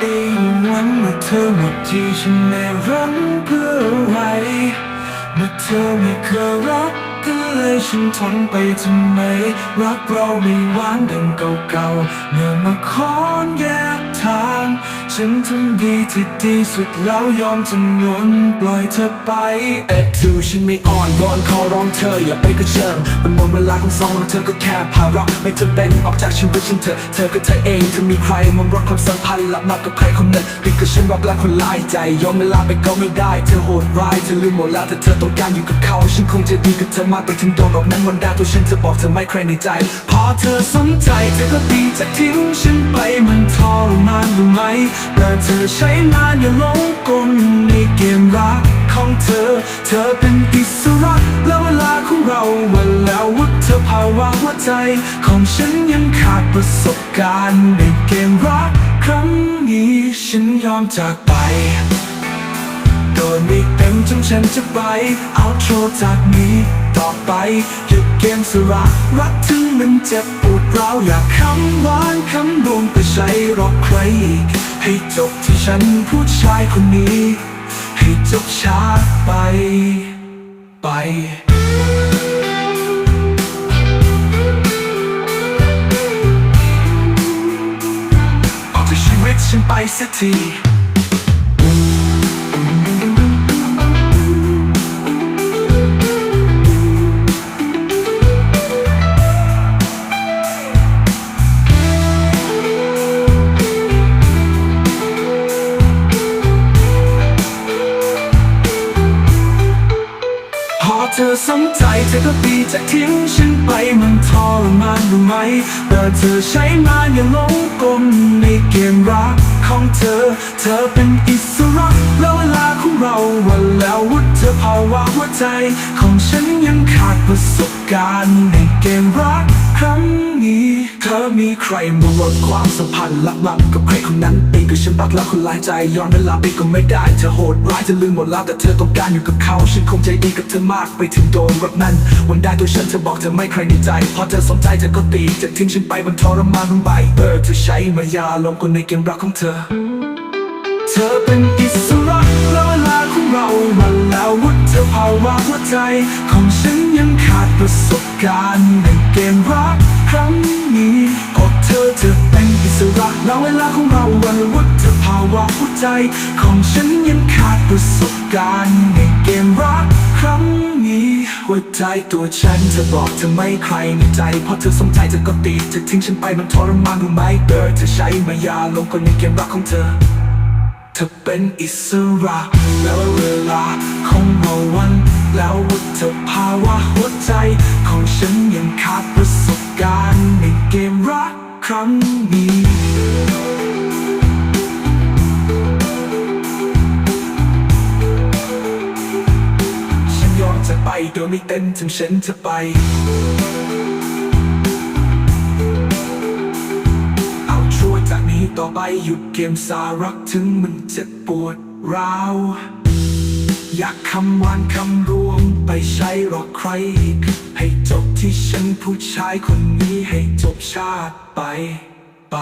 เองวันเมื่อเธอหมดที่ฉันไม่รังเพื่ออะไรเมื่อเธอไม่เคยรักก็เลยฉันทนไปทำไม รักเราไม่หวานดังเก่าๆเมื่อมาขอนแยกทาง ฉันทำดีที่ดีสุดแล้วยอมจำนวนปล่อยเธอไปเอ็ดดูฉันไม่อ่อนวอนขอร้องเธออย่าไปกระเชิงมันหมดเวลาของสองเธอก็แค่ภาระไม่จำเป็นออกจากชีวิตฉันเถอะเธอก็เธอเองเธอมีใครมันรักความสัมพันธ์หลับนอนกับใครคนหนึ่งปิดกับฉันรักและคนลายใจ ยอมเวลาไปก็ไม่ได้ เธอโหดร้ายเธอลืมหมดแล้วแต่เธอต้องการอยู่กับเขา ฉันคงจะดีกับเธอมากไปถึงโดนออกนั้นวันดาตัวฉันจะบอกเธอไม่ใครในใจ พอเธอสนใจเธอก็ดีจะทิ้งฉันไปมันทรมานรู้ไหมแต่เธอใช้นานอย่าหลงกลในเกมรักของเธอ เธอเป็นอิสระแล้วเวลาของเราวันแล้ววุฒภาวะหัวใจ ของฉันยังขาดประสบการณ์ในเกมรักครั้งนี้ฉันยอมจากไปโดยไม่เต็มจนฉันจะไปเอาโทรจากนี้ ต่อไปหยุดเกมสระรักถึงมันเจ็บปวดร้าวอยากคำหวานคำรวมไปใช้รอกใครอีกให้จบที่ฉันผู้ชายคนนี้ ให้จบช้าไปไปออกจากชีวิตฉันไปสักที เธอสนใจเธอก็ดีจะทิ้งฉันไปมันทรมานรู้ไหมแต่เธอใช้มาอย่าลงกลในเกมรักของเธอ เธอเป็นอิสระแล้วเวลาของเราวันแล้ววุฒภาวะหัวใจ ของฉันยังขาดประสบการณ์ในเกมรัก ครั้งนี้ เธอมีใครมาลดความสัมพันธ์ลับๆกับใครคนนั้นปีกับฉันบักแล้วคนหลายใจย้อนเวลาไปก็ไม่ได้เธอโหดร้ายเธอลืมหมดแล้วแต่เธอต้องการอยู่กับเขาฉันคงใจดีกับเธอมากไปถึงโดนรักนั้น วันได้ตัวฉันเธอบอกเธอไม่ใครในใจพอเธอสนใจเธอก็ตีจะทิ้งฉันไปมันทรมานรู้ไหมเออเธอใช้มายาลงคนในเกมรักของเธอ เธอเป็นอิสระแล้วเวลาของเราวันแล้ววุ ฒภาวะหัวใจ ของฉันยังขาดประสบการณ์ในเกมรักครั้งนี้ก็เธอจะเป็นอิสระแล้วเวลาของเราวันวุฒิภาวะหัวใจ ของฉันยังขาดประสบการณ์ในเกมรักครั้งนี้หัวใจตัวฉันจะบอกเธอไม่ใครในใจเพราะเธอสนใจเธอก็ตีจะทิ้งฉันไปมันทรมานรู้ไหมเออเธอใช้มายาลงคนในเกมรักของเธอ เธอเป็นอิสระแล้วเวลาของ วัน แล้ววุฒภาวะหัวใจของฉันยังขาดประสบการณ์ในเกมรักครั้งนี้ฉันยอมจะไปโดยไม่เต้นถึงฉันจะไปเอาช่วยจากนี้ต่อไปหยุดเกมสารักถึงมันเจ็บปวดร้าว อยากคำวานคำรวมไปใช้หรอกใครอีกให้จบที่ฉันผู้ชายคนนี้ให้จบชาติไปไป